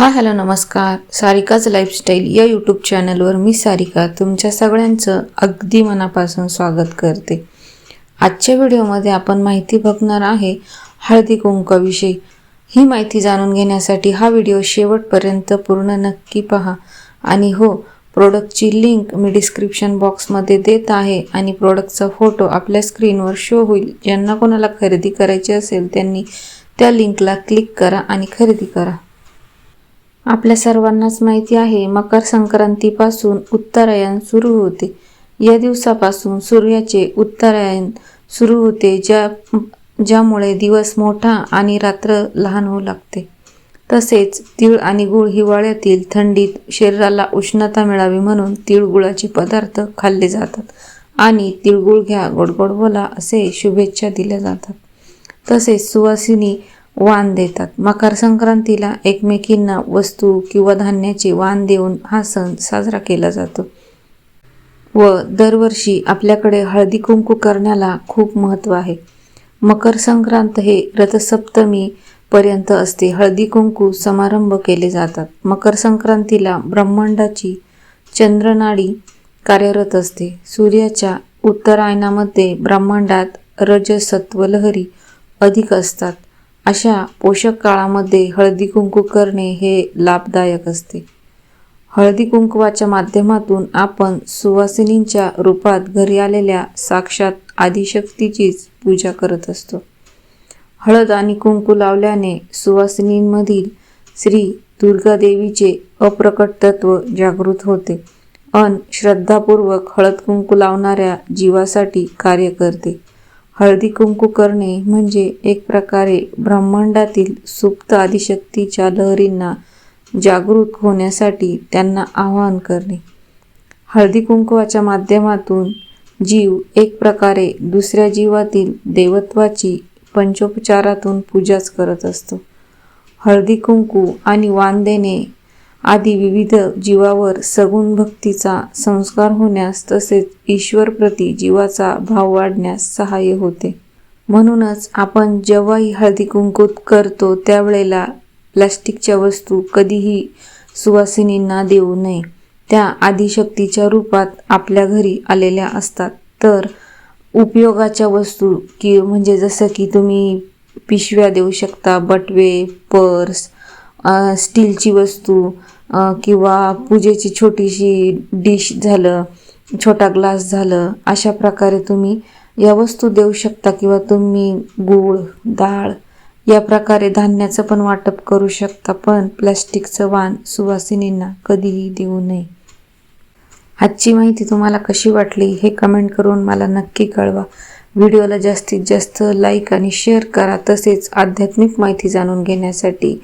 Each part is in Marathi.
हा हॅलो नमस्कार. सारिकाच लाईफस्टाईल या यूट्यूब चॅनलवर मी सारिका तुमच्या सगळ्यांचं अगदी मनापासून स्वागत करते. आजच्या व्हिडिओमध्ये आपण माहिती बघणार आहे हळदी कुंकाविषयी ही माहिती जाणून घेण्यासाठी हा व्हिडिओ शेवटपर्यंत पूर्ण नक्की पहा. आणि हो प्रोडक्टची लिंक मी डिस्क्रिप्शन बॉक्समध्ये देत आहे आणि प्रोडक्टचा फोटो आपल्या स्क्रीनवर शो होईल. ज्यांना कोणाला खरेदी करायची असेल त्यांनी त्या लिंकला क्लिक करा आणि खरेदी करा. आपल्या सर्वांनाच माहिती आहे मकर संक्रांतीपासून उत्तरायण सुरू होते. या दिवसापासून सूर्याचे उत्तरायण सुरू होते ज्या ज्यामुळे दिवस मोठा आणि रात्र लहान होऊ लागते. तसेच तीळ आणि गुळ हिवाळ्यातील थंडीत शरीराला उष्णता मिळावी म्हणून तिळगुळाचे पदार्थ खाल्ले जातात आणि तिळगुळ घ्या गोड गोड बोला असे शुभेच्छा दिल्या जातात. तसेच सुवासिनी वाण देतात. मकर संक्रांतीला एकमेकींना वस्तू किंवा धान्याचे वाण देऊन हा सण साजरा केला जातो. व दरवर्षी आपल्याकडे हळदी कुंकू करण्याला खूप महत्त्व आहे. मकर संक्रांत हे रथसप्तमी पर्यंत असते. हळदी कुंकू समारंभ केले जातात. मकर संक्रांतीला ब्रह्मांडाची चंद्रनाडी कार्यरत असते. सूर्याच्या उत्तरायणामध्ये ब्रह्मांडात रजसत्व लहरी अधिक असतात. अशा पोषक काळामध्ये हळदी कुंकू करणे हे लाभदायक असते. हळदी कुंकवाच्या माध्यमातून आपण सुवासिनींच्या रूपात घरी आलेल्या साक्षात आदिशक्तीचीच पूजा करत असतो. हळद आणि कुंकू लावल्याने सुवासिनींमधील श्री दुर्गादेवीचे अप्रकट तत्व जागृत होते. अन श्रद्धापूर्वक हळद कुंकू लावणाऱ्या जीवासाठी कार्य करते. हळदी कुंकू करणे म्हणजे एक प्रकारे ब्रह्मांडातील सुप्त आदिशक्तीच्या लहरींना जागृत होण्यासाठी त्यांना आवाहन करणे. हळदी कुंकवाच्या माध्यमातून जीव एक प्रकारे दुसऱ्या जीवातील देवत्वाची पंचोपचारातून पूजाच करत असतो. हळदी कुंकू आणि वाण देणे आदी विविध जीवावर सगुण भक्तीचा संस्कार होण्यास तसेच ईश्वरप्रती जीवाचा भाव वाढण्यास सहाय्य होते. म्हणूनच आपण जेव्हाही हळदी कुंकू करतो त्यावेळेला प्लॅस्टिकच्या वस्तू कधीही सुवासिनींना देऊ नये. त्या आदिशक्तीच्या रूपात आपल्या घरी आलेल्या असतात. तर उपयोगाच्या वस्तू की म्हणजे जसं की तुम्ही पिशव्या देऊ शकता बटवे पर्स स्टीलची वस्तू किंवा पूजेची छोटीशी डिश झालं छोटा ग्लास झालं अशा प्रकारे तुम्ही या वस्तू देऊ शकता किंवा तुम्ही गूळ डाळ या प्रकारे धान्याचं पण वाटप करू शकता पण प्लॅस्टिकचं वाण सुवासिनींना कधीही देऊ नये. आजची माहिती तुम्हाला कशी वाटली हे कमेंट करून मला नक्की कळवा. व्हिडिओला जास्तीत जास्त लाईक आणि शेअर करा. तसेच आध्यात्मिक माहिती जाणून घेण्यासाठी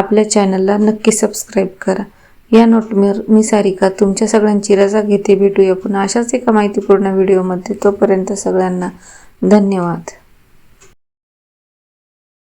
आपल्या चॅनलला नक्की सबस्क्राईब करा. या नोटवर मी सारिका तुमच्या सगळ्यांची रजा घेते. भेटूया पुन्हा अशाच एका माहितीपूर्ण व्हिडिओमध्ये. तोपर्यंत सगळ्यांना धन्यवाद.